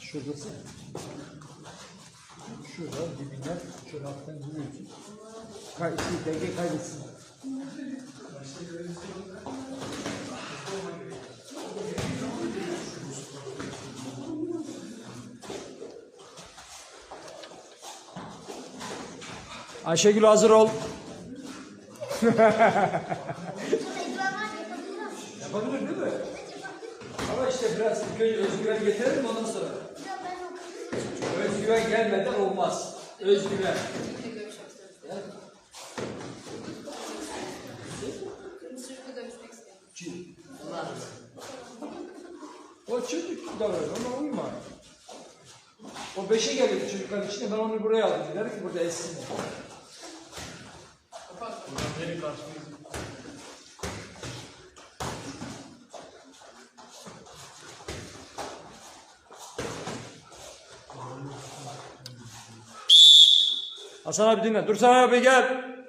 Şuradası. Şurada dibinden şöyle alttan vuruyorsun. Kay, şey, denge kaybetsin. Ayşegül hazır ol. Yapabilir değil mi? Ama işte biraz ilk önce özgüven getirelim ondan sonra. Özgüven gelmeden olmaz. Özgüven. O çocuk davranıyor ona uyma. O beşe geliyor çocukların içinde ben onu buraya aldım. Dedi ki burada essin. Hasan abi dinle. Dur Hasan abi gel.